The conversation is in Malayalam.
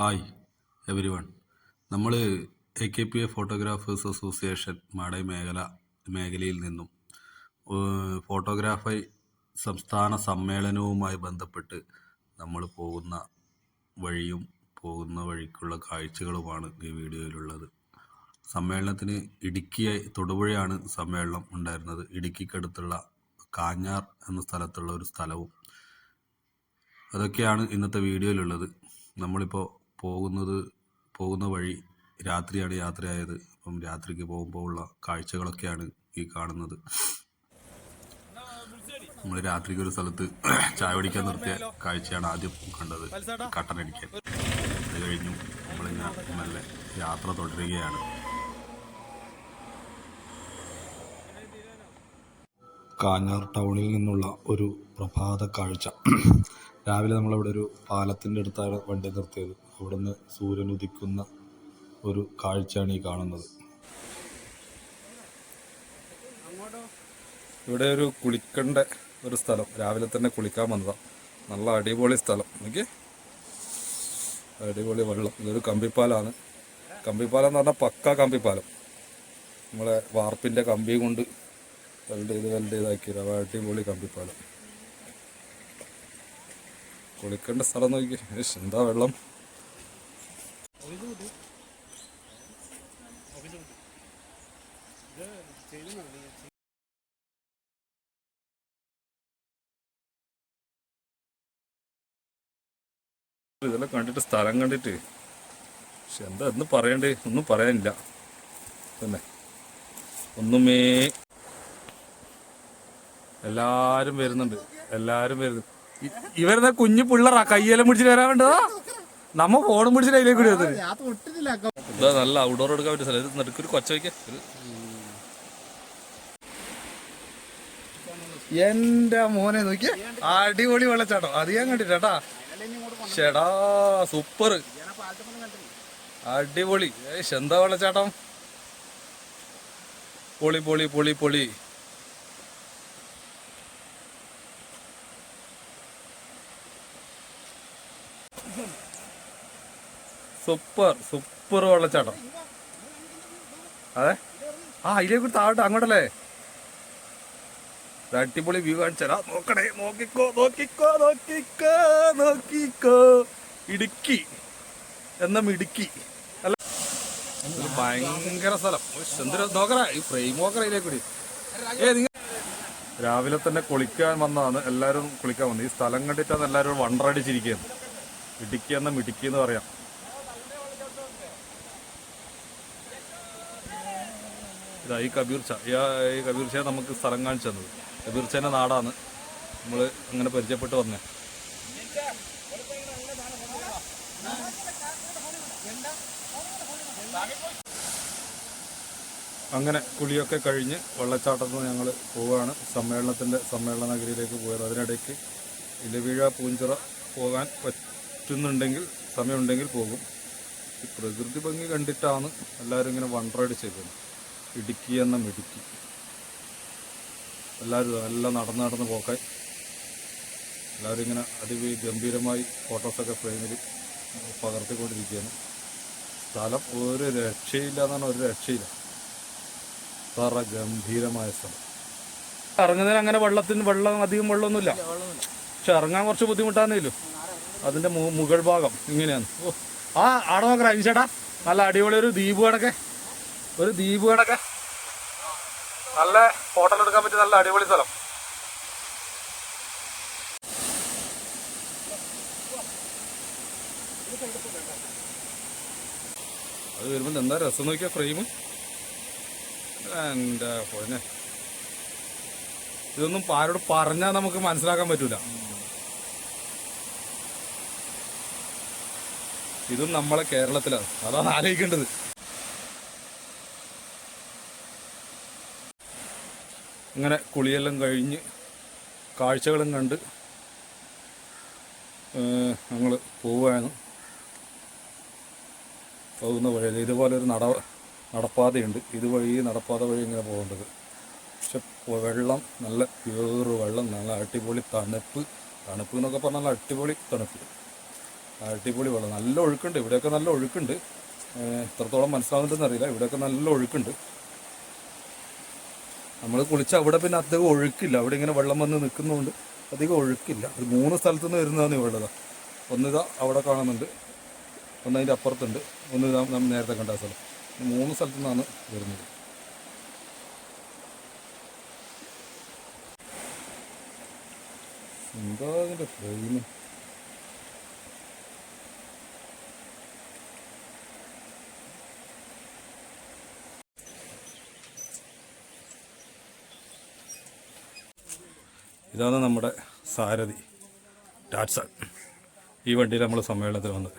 ഹായ് എവരി വൺ നമ്മൾ A K P A photographers association മാടൈ മേഖല മേഖലയിൽ നിന്നും ഫോട്ടോഗ്രാഫി സംസ്ഥാന സമ്മേളനവുമായി ബന്ധപ്പെട്ട് നമ്മൾ പോകുന്ന വഴിയും പോകുന്ന വഴിക്കുള്ള കാഴ്ചകളുമാണ് ഈ വീഡിയോയിലുള്ളത്. സമ്മേളനത്തിന് ഇടുക്കി തൊടുപുഴയാണ് സമ്മേളനം ഉണ്ടായിരുന്നത്. ഇടുക്കിക്കടുത്തുള്ള കാഞ്ഞാർ എന്ന സ്ഥലത്തുള്ള ഒരു സ്ഥലവും. അതൊക്കെയാണ് ഇന്നത്തെ വീഡിയോയിലുള്ളത്. നമ്മളിപ്പോൾ പോകുന്നത് പോകുന്ന വഴി രാത്രിയാണ് യാത്രയായത്. അപ്പം രാത്രിക്ക് പോകുമ്പോൾ ഉള്ള കാഴ്ചകളൊക്കെയാണ് ഈ കാണുന്നത്. നമ്മൾ രാത്രിക്ക് ഒരു സ്ഥലത്ത് ചായ പിടിക്കാൻ നിർത്തിയ കാഴ്ചയാണ് ആദ്യം കണ്ടത്. കട്ടനടിക്കാൻ അത് കഴിഞ്ഞു നമ്മളിങ്ങനെ നല്ല യാത്ര തുടരുകയാണ്. കാഞ്ഞാർ ടൗണിൽ നിന്നുള്ള ഒരു പ്രഭാത കാഴ്ച. രാവിലെ നമ്മളവിടെ ഒരു പാലത്തിന്റെ അടുത്താണ് വണ്ടി നിർത്തിയത്. അവിടുന്ന് സൂര്യൻ ഉദിക്കുന്ന ഒരു കാഴ്ചയാണ് ഈ കാണുന്നത്. ഇവിടെ ഒരു കുളിക്കേണ്ട ഒരു സ്ഥലം. രാവിലെ തന്നെ കുളിക്കാൻ വന്നതാണ് നല്ല അടിപൊളി സ്ഥലം. എനിക്ക് അടിപൊളി വെള്ളം. ഇതൊരു കമ്പിപ്പാലാണ്. കമ്പിപ്പാലം എന്ന് പറഞ്ഞാൽ പക്ക കമ്പിപ്പാലം. നമ്മളെ വാർപ്പിന്റെ കമ്പി കൊണ്ട് വെൽഡ് ചെയ്ത് വെൽഡ് ചെയ്താക്കിയത്. അടിപൊളി കമ്പിപ്പാലം. കുളിക്കേണ്ട സ്ഥലം നോക്കി. എന്താ വെള്ളം? ഇതെല്ലാം കണ്ടിട്ട് സ്ഥലം കണ്ടിട്ട്. പക്ഷെ എന്താ എന്ന് പറയണ്ടേ? ഒന്നും പറയാനില്ല. തന്നെ. ഒന്നുമേ എല്ലാരും വരുന്നുണ്ട്. എല്ലാരും വരുന്നു. ഇ- ഇവരെന്താ കുഞ്ഞു പിള്ളറാ കയ്യെല്ലാം പിടിച്ചിട്ട് വരാൻ വേണ്ടതാ? നമ്മ ഫോണും പിടിച്ചിട്ട് അതിലേക്ക് കൂടി വന്നത് ഇതാ നല്ല ഔട്ട്ഡോർ എടുക്കാൻ പറ്റിയ സ്ഥലം. നടുക്കൊരു കൊച്ച വയ്ക്ക. എന്റെ മോനെ നോക്കിയ. അടിപൊളി വെള്ളച്ചാട്ടം. അത് ഞാൻ കണ്ടിട്ടാ ഷെടാ സൂപ്പർ അടിപൊളി. എന്താ വെള്ളച്ചാട്ടം? പൊളി പൊളി പൊളി പൊളി. സൂപ്പർ സൂപ്പർ വെള്ളച്ചാട്ടം. അതെ? ആ അതിലേക്ക് താഴോട്ട് അങ്ങോട്ടല്ലേ? അടിപൊളി വ്യൂ കാണിച്ചാ നോക്കണേ നോക്കിക്കോ നോക്കിക്കോ നോക്കിക്കോ നോക്കിക്കോ. ഇടുക്കി എന്ന മിടുക്കി. അല്ല ഭയങ്കര സ്ഥലം. എന്തൊരു നോക്കറ ഈ ഫ്രെയിം നോക്കറ ഇതിലേക്ക് കൂടി ഏ നിങ്ങൾ രാവിലെ തന്നെ കുളിക്കാൻ വന്നതാണ് എല്ലാവരും കുളിക്കാൻ വന്നത്. ഈ സ്ഥലം കണ്ടിട്ടാണ് എല്ലാവരും വണ്ടറടിച്ചിരിക്കുന്നത്. ഇടുക്കി എന്ന മിടുക്കി എന്ന് പറയാം. ഇതാ ഈ കബീർ ഷാ ഈ കബീർച്ചയെ നമുക്ക് സ്ഥലം കാണിച്ചു തന്നത്. കബീർ ഷാന്റെ നാടാണ്. നമ്മൾ അങ്ങനെ പരിചയപ്പെട്ട് വന്നേ. അങ്ങനെ കുളിയൊക്കെ കഴിഞ്ഞ് വെള്ളച്ചാട്ടത്തിൽ നിന്ന് ഞങ്ങൾ പോവുകയാണ് സമ്മേളനത്തിന്റെ സമ്മേളന നഗരിയിലേക്ക് പോയത്. അതിനിടയ്ക്ക് ഇലവീഴ പൂഞ്ചിറ പോകാൻ പറ്റുന്നുണ്ടെങ്കിൽ സമയമുണ്ടെങ്കിൽ പോകും. പ്രകൃതി ഭംഗി കണ്ടിട്ടാണ് എല്ലാവരും ഇങ്ങനെ വണ്ടറടിച്ചേക്കുന്നത് ഇടുക്കി എന്ന മിടുക്കി. എല്ലാവരും എല്ലാം നടന്ന് നടന്ന് പോക്കായി. എല്ലാവരും ഇങ്ങനെ അടിപൊളി ഗംഭീരമായി ഫോട്ടോസൊക്കെ ഫ്രെയിമിൽ പകർത്തിക്കൊണ്ടിരിക്കുകയാണ്. സ്ഥലം ഒരു രക്ഷയില്ല എന്നാണ് ഒരു രക്ഷയില്ല. അത്ര ഗംഭീരമായ സ്ഥലം. ഇറങ്ങുന്നതിന് അങ്ങനെ വെള്ളത്തിന് വെള്ളം അധികം വെള്ളമൊന്നുമില്ല. പക്ഷെ ഇറങ്ങാൻ കുറച്ച് ബുദ്ധിമുട്ടാന്നേലും അതിന്റെ മു- മുകൾ ഭാഗം ഇങ്ങനെയാണ്. ആ ആടെ നോക്കറ ചേട്ടാ നല്ല അടിപൊളി ഒരു ദ്വീപ് കണക്കെ ഒരു ദ്വീപ് കണക്കെ. നല്ല ഫോട്ടോ എടുക്കാൻ പറ്റിയ നല്ല അടിപൊളി സ്ഥലം. അത് വരുമ്പോൾ എന്താ രസം നോക്കിയാ ഫ്രെയിം എന്റെ ഇതൊന്നും ആരോട് പറഞ്ഞാ നമുക്ക് മനസ്സിലാക്കാൻ പറ്റൂല. ഇതും നമ്മളെ കേരളത്തിലാണ്. അതാണ് ആലോചിക്കേണ്ടത്. ഇങ്ങനെ കുളിയെല്ലാം കഴിഞ്ഞ് കാഴ്ചകളും കണ്ട് ഞങ്ങൾ പോവുകയാണ്. പോകുന്ന വഴിയിൽ ഇതുപോലെ ഒരു നട നടപ്പാതയുണ്ട്. ഇതുവഴി നടപ്പാത വഴി ഇങ്ങനെ പോകേണ്ടത്. പക്ഷെ വെള്ളം നല്ല പ്യൂർ വെള്ളം നല്ല അടിപൊളി തണുപ്പ്. തണുപ്പ് എന്നൊക്കെ പറഞ്ഞാൽ അടിപൊളി തണുപ്പ്. അടിപൊളി വെള്ളം. നല്ല ഒഴുക്കുണ്ട്. ഇവിടെയൊക്കെ നല്ല ഒഴുക്കുണ്ട്. എത്രത്തോളം മനസ്സിലാവുന്നുണ്ടെന്ന് അറിയില്ല. ഇവിടെയൊക്കെ നല്ല ഒഴുക്കുണ്ട്. നമ്മൾ കുളിച്ച അവിടെ പിന്നെ അധികം ഒഴുക്കില്ല. അവിടെ ഇങ്ങനെ വെള്ളം വന്ന് നിൽക്കുന്നതുകൊണ്ട് അധികം ഒഴുക്കില്ല. അത് മൂന്ന് സ്ഥലത്തു നിന്ന് വരുന്നതാണ് ഈ വെള്ളം ഒന്നിതാ അവിടെ കാണുന്നുണ്ട്. ഒന്ന് അതിന്റെ അപ്പുറത്തുണ്ട്. ഒന്ന് നമ്മൾ നേരത്തെ കണ്ട സ്ഥലം. മൂന്ന് സ്ഥലത്തു നിന്നാണ് വരുന്നത്. എന്താ അതിന്റെ ഫ്രെയിം ഇതാണ് നമ്മുടെ സാരഥി ടാറ്റ്സൺ ഈ വണ്ടിയിൽ നമ്മൾ സമ്മേളനത്തിൽ വന്നത്.